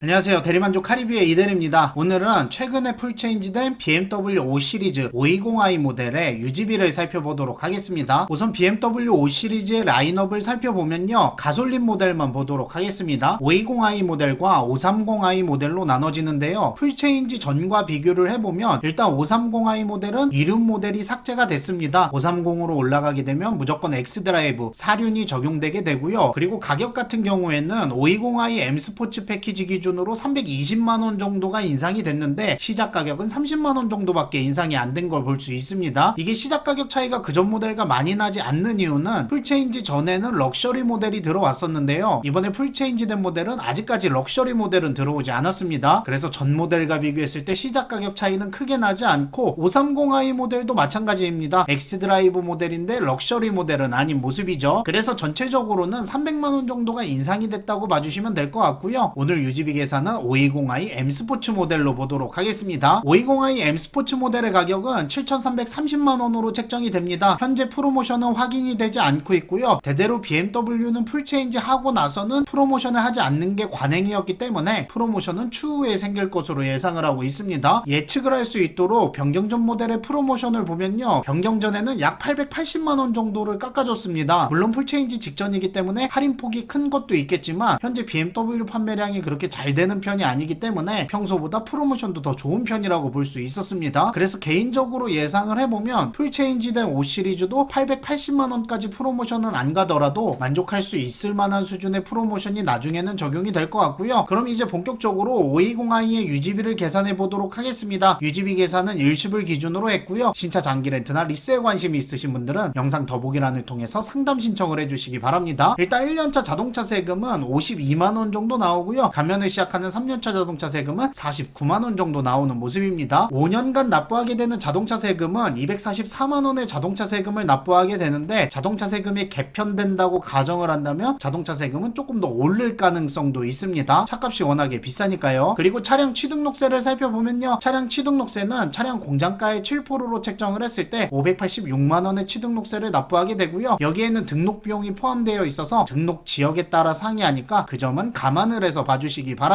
안녕하세요. 대리만족 카리비의 이대리입니다. 오늘은 최근에 풀체인지된 BMW 5 시리즈 520i 모델의 유지비를 살펴보도록 하겠습니다. 우선 BMW 5 시리즈의 라인업을 살펴보면요. 가솔린 모델만 보도록 하겠습니다. 520i 모델과 530i 모델로 나눠지는데요. 풀체인지 전과 비교를 해보면 일단 530i 모델은 이륜 모델이 삭제가 됐습니다. 530으로 올라가게 되면 무조건 X드라이브 4륜이 적용되게 되고요. 그리고 가격 같은 경우에는 520i M 스포츠 패키지 기준 으로 320만 원 정도가 인상이 됐는데 시작 가격은 30만 원 정도밖에 인상이 안 된 걸 볼 수 있습니다. 이게 시작 가격 차이가 그전 모델과 많이 나지 않는 이유는 풀체인지 전에는 럭셔리 모델이 들어왔었는데요. 이번에 풀체인지 된 모델은 아직까지 럭셔리 모델은 들어오지 않았습니다. 그래서 전 모델과 비교했을 때 시작 가격 차이는 크게 나지 않고 530i 모델도 마찬가지입니다. X드라이브 모델인데 럭셔리 모델은 아닌 모습이죠. 그래서 전체적으로는 300만 원 정도가 인상이 됐다고 봐주시면 될 것 같고요. 오늘 유지비 계산은 520i M 스포츠 모델로 보도록 하겠습니다. 520i M 스포츠 모델의 가격은 7,330만원으로 책정이 됩니다. 현재 프로모션은 확인이 되지 않고 있고요. 대대로 BMW는 풀체인지 하고 나서는 프로모션을 하지 않는 게 관행이었기 때문에 프로모션은 추후에 생길 것으로 예상을 하고 있습니다. 예측을 할 수 있도록 변경 전 모델의 프로모션을 보면요. 변경 전에는 약 880만원 정도를 깎아줬습니다. 물론 풀체인지 직전이기 때문에 할인폭이 큰 것도 있겠지만 현재 BMW 판매량이 그렇게 잘 되는 편이 아니기 때문에 평소보다 프로모션도 더 좋은 편이라고 볼 수 있었습니다. 그래서 개인적으로 예상을 해보면 풀체인지된 5 시리즈도 880만원까지 프로모션은 안 가더라도 만족할 수 있을 만한 수준의 프로모션이 나중에는 적용이 될 것 같고요. 그럼 이제 본격적으로 520i의 유지비를 계산해 보도록 하겠습니다. 유지비 계산은 일시불 기준으로 했고요. 신차 장기 렌트나 리스에 관심이 있으신 분들은 영상 더보기란을 통해서 상담 신청을 해주시기 바랍니다. 일단 1년차 자동차 세금은 52만원 정도 나오고요. 감면을 시작하는 3년차 자동차 세금은 49만 원 정도 나오는 모습입니다. 5년간 납부하게 되는 자동차 세금은 244만 원의 자동차 세금을 납부하게 되는데 자동차 세금이 개편된다고 가정을 한다면 자동차 세금은 조금 더 오를 가능성도 있습니다. 차값이 워낙에 비싸니까요. 그리고 차량 취등록세를 살펴보면요. 차량 취등록세는 차량 공장가의 7%로 책정을 했을 때 586만 원의 취등록세를 납부하게 되고요. 여기에는 등록 비용이 포함되어 있어서 등록 지역에 따라 상이하니까 그 점은 감안을 해서 봐주시기 바랍니다.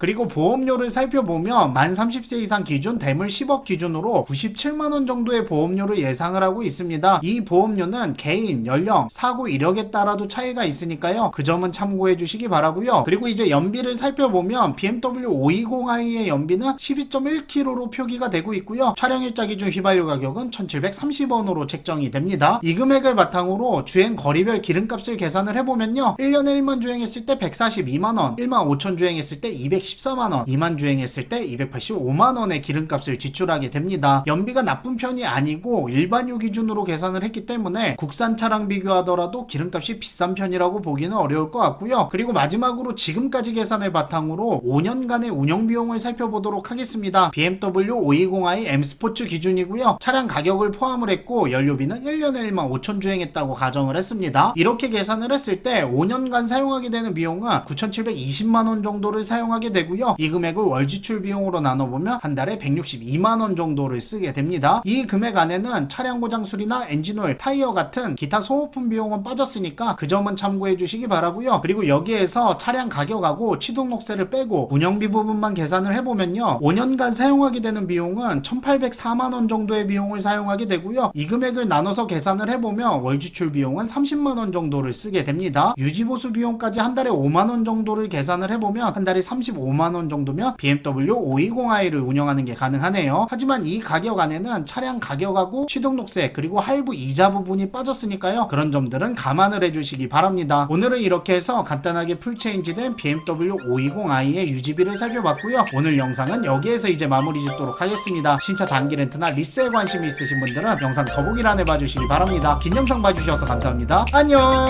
그리고 보험료를 살펴보면 만 30세 이상 기준 대물 10억 기준으로 97만원 정도의 보험료를 예상을 하고 있습니다. 이 보험료는 개인, 연령, 사고 이력에 따라도 차이가 있으니까요. 그 점은 참고해 주시기 바라고요. 그리고 이제 연비를 살펴보면 BMW 520i의 연비는 12.1km로 표기가 되고 있고요. 촬영 일자 기준 휘발유 가격은 1,730원으로 책정이 됩니다. 이 금액을 바탕으로 주행 거리별 기름값을 계산을 해보면요. 1년에 1만 주행했을 때 142만원, 1만 5천 주행했을 때 214만원, 2만 주행했을 때 285만원의 기름값을 지출하게 됩니다. 연비가 나쁜 편이 아니고 일반유 기준으로 계산을 했기 때문에 국산 차랑 비교하더라도 기름값이 비싼 편이라고 보기는 어려울 것 같고요. 그리고 마지막으로 지금까지 계산을 바탕으로 5년간의 운영 비용을 살펴보도록 하겠습니다. BMW 520i M 스포츠 기준이고요. 차량 가격을 포함을 했고 연료비는 1년에 1만 5천 주행했다고 가정을 했습니다. 이렇게 계산을 했을 때 5년간 사용하게 되는 비용은 9,720만 원 정도를 사용하게 되고요. 이 금액을 월 지출 비용으로 나눠보면 한 달에 162만 원 정도를 쓰게 됩니다. 이 금액 안에는 차량 고장 수리나 엔진오일, 타이어 같은 기타 소모품 비용은 빠졌으니까 그 점은 참고해 주시기 바라고요. 그리고 여기에서 차량 가격하고 취등록세를 빼고 운영비 부분만 계산을 해보면요. 5년간 사용하게 되는 비용은 1,804만 원 정도의 비용을 사용하게 되고요. 이 금액을 나눠서 계산을 해보면 월 지출 비용은 30만 원 정도를 쓰게 됩니다. 유지보수 비용까지 한 달에 5만 원 정도를 계산을 해보면 한 달에 35만 원 정도면 BMW 520i를 운영하는 게 가능하네요. 하지만 이 가격 안에는 차량 가격하고 취등록세 그리고 할부 이자 부분이 빠졌으니까요. 그런 점들은 감안을 해주시기 바랍니다. 오늘은 이렇게 해서 간단하게 풀체인지된 BMW 520i의 유지비를 살펴봤고요. 오늘 영상은 여기에서 이제 마무리 짓도록 하겠습니다. 신차 장기 렌트나 리스에 관심이 있으신 분들은 영상 더보기란에 봐주시기 바랍니다. 긴 영상 봐주셔서 감사합니다. 안녕!